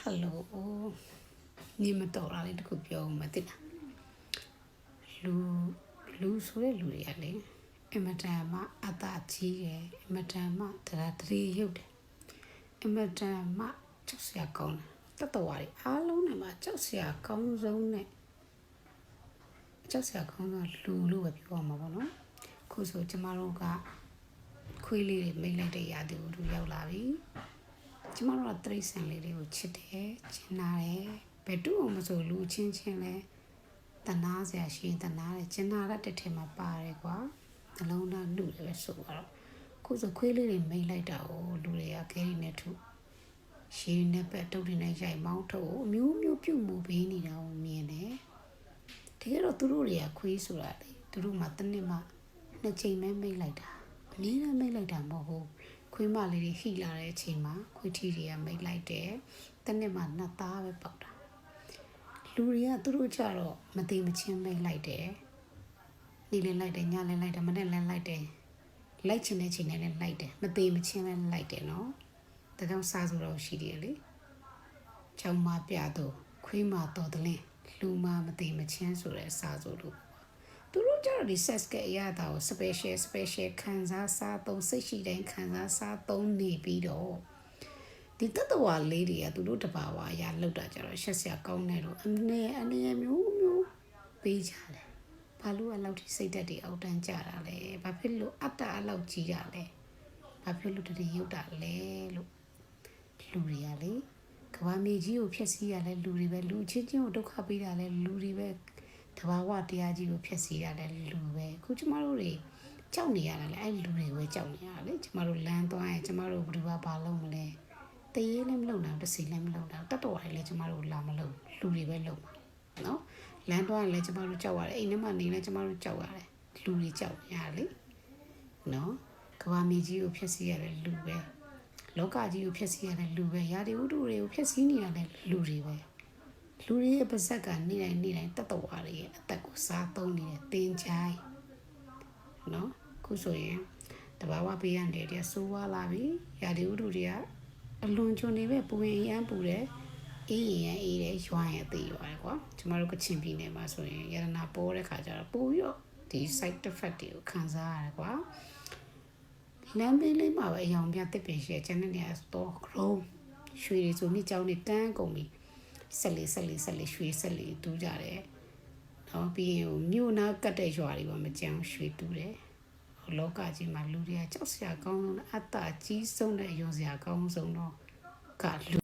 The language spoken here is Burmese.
ဟယ်လိုနေမတော်တာလေးတခုပြောဦးမသိလားလူလူဆိုတဲ့လူတွေကလေအမတန်မှအသာကြီးတယ်အမတန်မှတရားတရေရုပ်တယ်အမတန်မှကြောက်စရာကောင်းတယ်တတဝါတွေအားလုံးနဲ့မှကြောက်စရာကောင်းဆုံးနဲ့ကြောက်စရာကောင်းဆုံးလူလို့ပဲပြောရမှာပေါ့နော်ခုဆိုကျမတို့ကခွေးလေးတွေမိတ်လိုက်တဲ့ရာသီဥတုရောက်လာပြီ ကျမတို့ကတိရစ္ဆာန်လေးတွေကိုချစ်တယ်ချင်နာတယ်ဘယ်တူအောင်မဆိုလူချင်းချင်းလဲတနာစရာရှိရင်တနာတယ်ချင်နာတဲ့တစ်ထည်မှာပါတယ်ကွာနှလုံးသားနှုတ်တယ်ပဲဆိုတော့ခုဆိုခွေးလေးတွေမိတ်လိုက်တာကိုလူတွေကခဲရီနဲ့ထုရှည်နဲ့ပဲတုတ်တွေနဲ့ရိုက်မောင်းထုတ်အမျိုးမျိုးပြုတ်မှုပေးနေတာကိုမြင်တယ်တကယ်တော့သူတို့တွေကခွေးဆိုတာလေသူတို့မှတစ်နှစ်မှနှစ်ချိန်ပဲမိတ်လိုက်တာအနည်းနဲ့မိတ်လိုက်တာမဟုတ်ဘူး ခွေးမလေးတွေဟိလာတဲ့အချိန်မှာခွေးထီတွေကမိတ်လိုက်တယ်တစ်နှစ်မှနှစ်သားပဲပေါက်တာလူတွေကသူတို့ကြတော့မသိမချင်းမိတ်လိုက်တယ်နေ့လည်းလိုက်တယ်ညလည်းလိုက်တယ်မနေ့လည်းလိုက်တယ်လိုက်ချင်တဲ့ချိန်နဲ့လည်းလိုက်တယ်မသိမချင်းလည်းလိုက်တယ်နော်ဒါကြောင့်စားဆိုတော့ရှိတယ်လေချောင်းမပြတော့ခွေးမတော်တယ်လင်းလူမမသိမချင်းဆိုတဲ့စားဆိုလို့ သူတို့ကြတော့ဒီ sex ကအရာတာကို special special ခံစားစားသုံးစိတ်ရှိတိုင်းခံစားစားသုံးနေပြီးတော့ဒီတတဝါလေးတွေကသူတို့တဘာဝအရာလောက်တာကြတော့ရှက်စရာကောင်းတယ်လို့အနေအနေမျိုးမျိုးပေးကြတယ်ဘာလို့အလောက်ထိစိတ်သက်တွေအောက်တန်းကြတာလဲဘာဖြစ်လို့အတ္တအလောက်ကြီးတာလဲဘာဖြစ်လို့တတိရုပ်တာလဲလို့လူတွေကလေကဘာမြေကြီးကိုဖျက်ဆီးရလဲလူတွေပဲလူချင်းချင်းကိုဒုက္ခပေးတာလဲလူတွေပဲ တဘာဝတရားကြီးကိုဖျက်ဆီးရလဲလူပဲအခုကျမတို့တွေကြောက်နေရတာလေအဲ့လူတွေပဲကြောက်နေရတာလေကျမတို့လမ်းသွားရင်ကျမတို့ဘယ်သူကဘာလုပ်မလဲတရေလည်းမလုပ်နိုင်ဘူးတစ်စီလည်းမလုပ်နိုင်ဘူးတတ်တော်တယ်လည်းကျမတို့လာမလုပ်လူတွေပဲလုပ်မှာနော်လမ်းသွားရင်လည်းကျမတို့ကြောက်ရတယ်အိမ်ထဲမှာနေလည်းကျမတို့ကြောက်ရတယ်လူတွေကြောက်နေရလေနော်ကဘာမြေကြီးကိုဖျက်ဆီးရတဲ့လူပဲလောကကြီးကိုဖျက်ဆီးရတဲ့လူပဲရာဒီဝတ္ထုတွေကိုဖျက်ဆီးနေရတဲ့လူတွေပဲ လူတွေရဲ့ပါဇက်ကနေတိုင်းနေတိုင်းတတ်တော်ရရဲ့အသက်ကိုစားသုံးနေတဲ့တင်းချိုင်းနော်ခုဆိုရင်တဘာဝပေးရတယ်တဲ့ဆိုးွားလာပြီရာဒီဝတ္ထုတွေကအလွန်ကျွံနေပဲပူရင်ရမ်းပူတယ်အေးရင်အေးတယ်ရွာရင်အသေးရွာတယ်ကွာကျမတို့ကချင်ပြည်နယ်မှာဆိုရင်ရတနာပေါ်တဲ့ခါကျတော့ပို့ပြီးတော့ဒီ side effect တွေကိုခံစားရတယ်ကွာလမ်းဘေးလေးမှာပဲအယောင်ပြတစ်ပင်ရှိကျန်တဲ့နေရာတော့ grow ရွှေတွေဆိုမြစ်ကြောင်းတွေတန်းကုန်ပြီ ဆက်လေးဆက်လေးဆက်လေးရွှေဆက်လေးတူးကြတယ်တော့ပြီးရင်မြို့နာကတ်တဲ့ရွာတွေပါမကြမ်းရွှေတူးတယ်လောကကြီးမှာလူတွေကကြောက်စရာကောင်းဆုံးအတ္တကြီးဆုံးတဲ့အယုံစရာကောင်းဆုံးတော့ကလူ